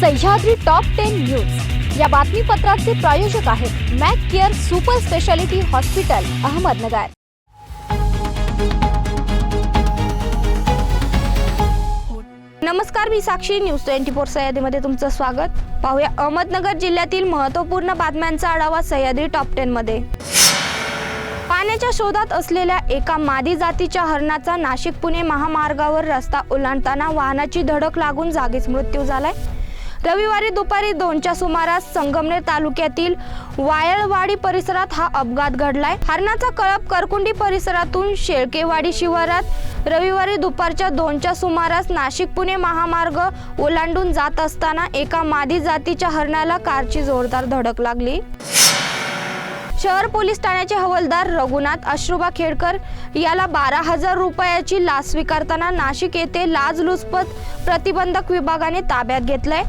Sahyadri top ten news या बातमीपत्राचे प्रायोजक आहेत Mac care super speciality hospital Ahmednagar. नमस्कार मी साक्षी. न्यूज ट्वेंटी फोर सह्याद्रीमध्ये तुमचं स्वागत. पाहूया अहमदनगर जिल्ह्यातील महत्त्वपूर्ण बातम्यांचा आढावा सह्याद्री टॉप टेन मध्ये. पाण्याच्या शोधात असलेल्या एका मादी जातीच्या हरणाचा नाशिक पुणे महामार्गावर रस्ता ओलांडताना वाहनाची धडक लागून जागीच मृत्यू झालाय. रविवारी दुपारी दोनच्या सुमारास संगमनेर तालुक्यातील वायळवाडी परिसरात हा अपघात घडलाय. हरणाचा कळप करकुंडी परिसरातून शेळकेवाडी शिवारात रविवारी दुपारच्या दोनच्या सुमारास नाशिक पुणे महामार्ग ओलांडून जात असताना एका मादी जातीच्या हरणाला कारची जोरदार धडक लागली. शहर पोलीस ठाण्याचे हवालदार रघुनाथ अश्रुबा खेडकर याला बारा हजार रुपयाची लाच स्वीकारताना नाशिक येथे लाचलुचपत प्रतिबंधक विभागाने ताब्यात घेतलंय.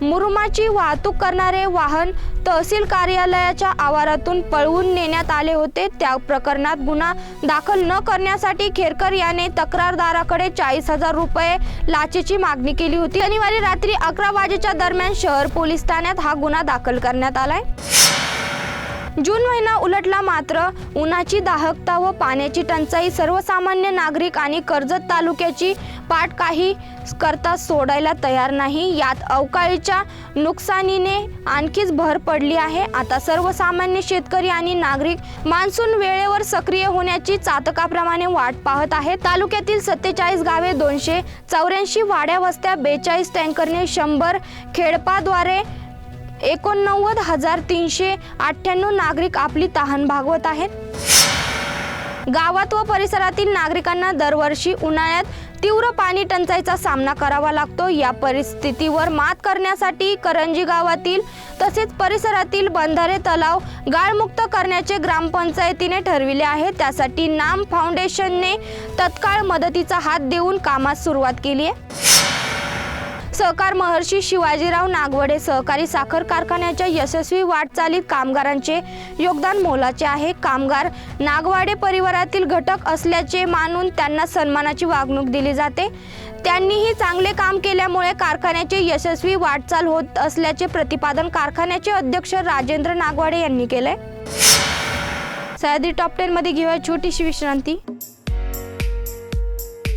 मुरुमाची वाहतूक करणारे वाहन तहसील कार्यालयाच्या आवारातून पळवून नेण्यात आले होते. त्या प्रकरणात गुन्हा दाखल न करण्यासाठी खेरकर याने तक्रारदाराकडे चाळीस हजार रुपये लाचेची मागणी केली होती. शनिवारी रात्री अकरा वाजेच्या दरम्यान शहर पोलीस ठाण्यात हा गुन्हा दाखल करण्यात आलाय. जून महिना उलटला मात्र उन्हाची दाहकता व पाण्याची टंचाई सर्वसामान्य नागरिक आणि कर्जत तालुक्याची पाठ काही करता सोडायला तयार नाही. यात अवकाळीच्या नुकसानीने आणखीच भर पडली आहे. आता सर्वसामान्य शेतकरी आणि नागरिक मान्सून वेळेवर सक्रिय होण्याची चातकाप्रमाणे वाट पाहत आहे तालुक्यातील सत्तेचाळीस गावे दोनशे चौऱ्याऐंशी वाड्या वस्त्या बेचाळीस टँकरने शंभर खेडपाद्वारे एकोणनव्वद हजार तीनशे अठ्ठ्याण्णव नागरिक आपली तहान भागवत आहेत. गावात व परिसरातील नागरिकांना दरवर्षी उन्हाळ्यात तीव्र पाणी टंचाईचा सामना करावा लागतो. या परिस्थितीवर मात करण्यासाठी करंजी गावातील तसेच परिसरातील बंधारे तलाव गाळमुक्त करण्याचे ग्रामपंचायतीने ठरविले आहे. त्यासाठी नाम फाउंडेशनने तत्काळ मदतीचा हात देऊन कामास सुरुवात केली आहे. सहकार महर्षी शिवाजीराव नागवडे सहकारी साखर कारखान्याच्या यशस्वी वाटचालीत कामगारांचे योगदान मोलाचे आहे. कामगार नागवाडे परिवारातील घटक असल्याचे मानून त्यांना सन्मानाची वागणूक दिली जाते. त्यांनीही चांगले काम केल्यामुळे कारखान्याचे यशस्वी वाटचाल होत असल्याचे प्रतिपादन कारखान्याचे अध्यक्ष राजेंद्र नागवाडे यांनी केले. सह्याद्री टॉप टेनमध्ये घेऊया छोटीशी विश्रांती.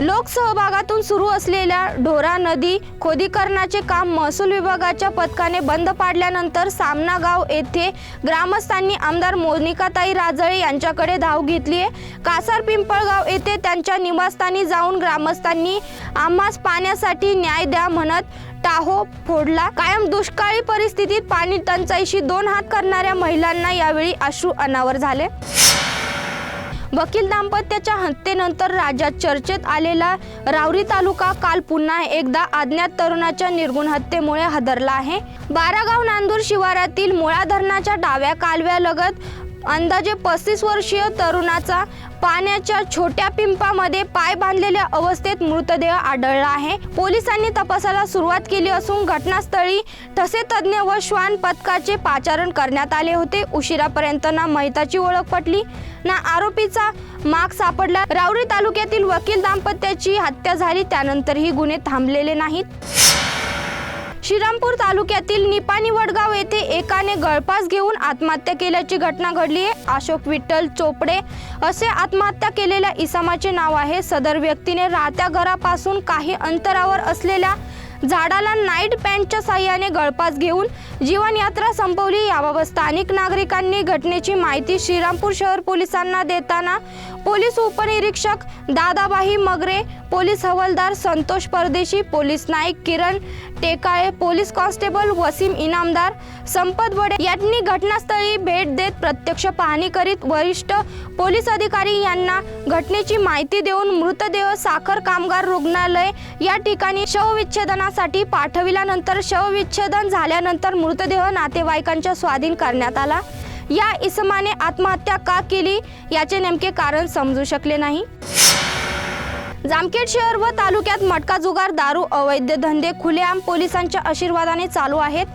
लोकसहभागातून सुरू असलेल्या ढोरा नदी खोदीकरणाचे काम महसूल विभागाच्या पथकाने बंद पाडल्यानंतर सामनागाव येथे ग्रामस्थांनी आमदार मोनिकाताई राजळे यांच्याकडे धाव घेतली आहे. कासार पिंपळगाव येथे त्यांच्या निवासस्थानी जाऊन ग्रामस्थांनी आम्हास पाण्यासाठी न्याय द्या म्हणत टाहो फोडला. कायम दुष्काळी परिस्थितीत पाणी टंचाईशी दोन हात करणाऱ्या महिलांना यावेळी अश्रू अनावर झाले. वकील दाम्पत्याच्या हत्येनंतर राज्यात चर्चेत आलेला रावरी तालुका काल पुन्हा एकदा अज्ञात तरुणाच्या निर्गुण हत्येमुळे हादरला आहे. बारागाव नांदूर शिवारातील मुळा धरणाच्या डाव्या कालव्यालगत अंदाजे पस्तीस वर्षीय तरुणाचा पाण्याच्या छोट्या पिंपामध्ये पाय बांधलेल्या अवस्थेत मृतदेह आढळला आहे. पोलिसांनी तपासाला सुरुवात केली असून घटनास्थळी ठसे तज्ज्ञ व श्वान पथकाचे पाचारण करण्यात आले होते. उशिरापर्यंत ना मैताची ओळख पटली ना आरोपीचा माग सापडला. राऊरी तालुक्यातील वकील दाम्पत्याची हत्या झाली त्यानंतरही गुन्हे थांबलेले नाहीत. श्रीरामपूर तालुक्यातील निपाणी वडगाव येथे एकाने गळपास घेऊन आत्महत्या केल्याची घटना घडली आहे. अशोक विठ्ठल चोपडे असे आत्महत्या केलेल्या इसमाचे नाव आहे. सदर व्यक्तीने राहत्या घरापासून काही अंतरावर असलेल्या झाडाला नाईट पॅन्टच्या साह्याने गळपास घेऊन जीवनयात्रा संपवली. याबाबत स्थानिक नागरिकांनी घटनेची माहिती श्रीरामपूर शहर पोलिसांना देताना पोलीस उपनिरीक्षक दादाबाई मगरे पोलीस हवालदार Santosh Pardeshi police naik Kiran Tekale police constable Wasim Inamdar Sampat Bade यांनी घटनास्थळी भेट प्रत्यक्ष पाहणी करीत वरिष्ठ पोलीस अधिकारी यांना घटनेची माहिती देऊन मृतदेह साखर कामगार रुग्णालय या ठिकाणी शवविच्छेदनासाठी पाठविल्यानंतर शवविच्छेदन झाल्यानंतर मृतदेह नातेवाईकांच्या स्वाधीन करण्यात आला. या इसमाने आत्महत्या का केली याचे नेमके कारण समजू शकले नाही. जामखेड शहर व तालुक्यात मटका जुगार दारू अवैध धंदे खुलेआम पोलिसांच्या आशीर्वादाने चालू आहेत.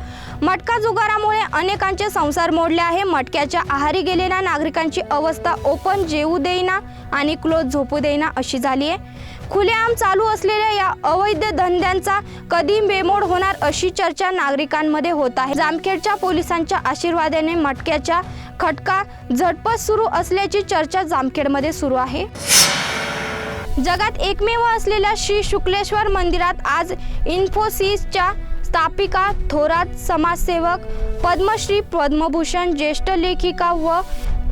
मटका जुगारामुळे अनेकांचे संसार मोडले आहे. मटक्याच्या आहारी गेलेल्या नागरिकांची अवस्था ओपन जेवू देईना आणि क्लोज झोपू देईना अशी झाली आहे. खुलेआम चालू असलेल्या या अवैध धंद्यांचा कधी बेमोड होणार अशी चर्चा नागरिकांमध्ये होत आहे. जामखेडच्या पोलिसांच्या आशीर्वादाने मटक्याच्या खटका झटपट सुरू असल्याची चर्चा जामखेडमध्ये सुरू आहे. जगात एकमेव असलेल्या श्री शुक्लेश्वर मंदिरात आज इन्फोसिसच्या स्थापिका थोरात समाजसेवक पद्मश्री पद्मभूषण ज्येष्ठ लेखिका व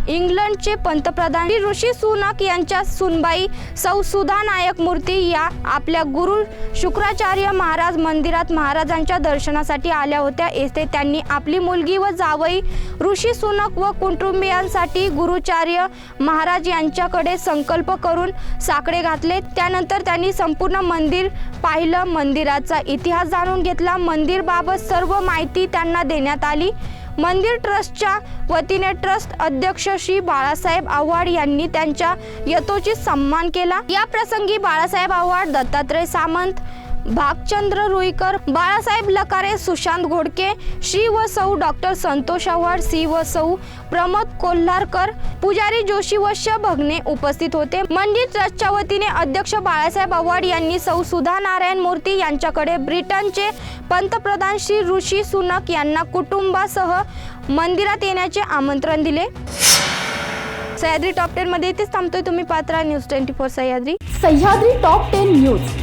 इंग्लंडचे पंतप्रधान ऋषी सुनक यांच्या सुनबाई सौ सुधा नायक मूर्ती या आपल्या गुरु शुक्राचार्य महाराज मंदिरात महाराजांच्या दर्शनासाठी आल्या होत्या. येथे त्यांनी आपली मुलगी व जावई ऋषी सुनक व कुटुंबियांसाठी गुरुचार्य महाराज यांच्याकडे संकल्प करून साकडे घातले. त्यानंतर त्यांनी संपूर्ण मंदिर पाहिलं. मंदिराचा इतिहास जाणून घेतला. मंदिरबाबत सर्व माहिती त्यांना देण्यात आली. मंदिर ट्रस्टच्या वतीने ट्रस्ट अध्यक्ष श्री बाळासाहेब आव्हाड यांनी त्यांच्या यथोचित सन्मान केला. या प्रसंगी बाळासाहेब आव्हाड दत्तात्रय सामंत भागचंद्र रुईकर बाळासाहेब लकारे सुशांत घोडके श्री व सौ डॉक्टर संतोष आव्हाड सी व सौ प्रमोद कोल्हारकर पुजारी जोशी व श भगने उपस्थित होते. मंदिर ट्रस्टच्या वतीने अध्यक्ष बाळासाहेब आव्हाड यांनी सौ सुधा नारायण मूर्ती यांच्याकडे ब्रिटनचे पंतप्रधान श्री ऋषी सुनक यांना कुटुंबासह मंदिरात येण्याचे आमंत्रण दिले. सह्याद्री टॉप टेन मध्ये इथेच थांबतोय तुम्ही Patra news twenty four Sahyadri. Sahyadri top ten news.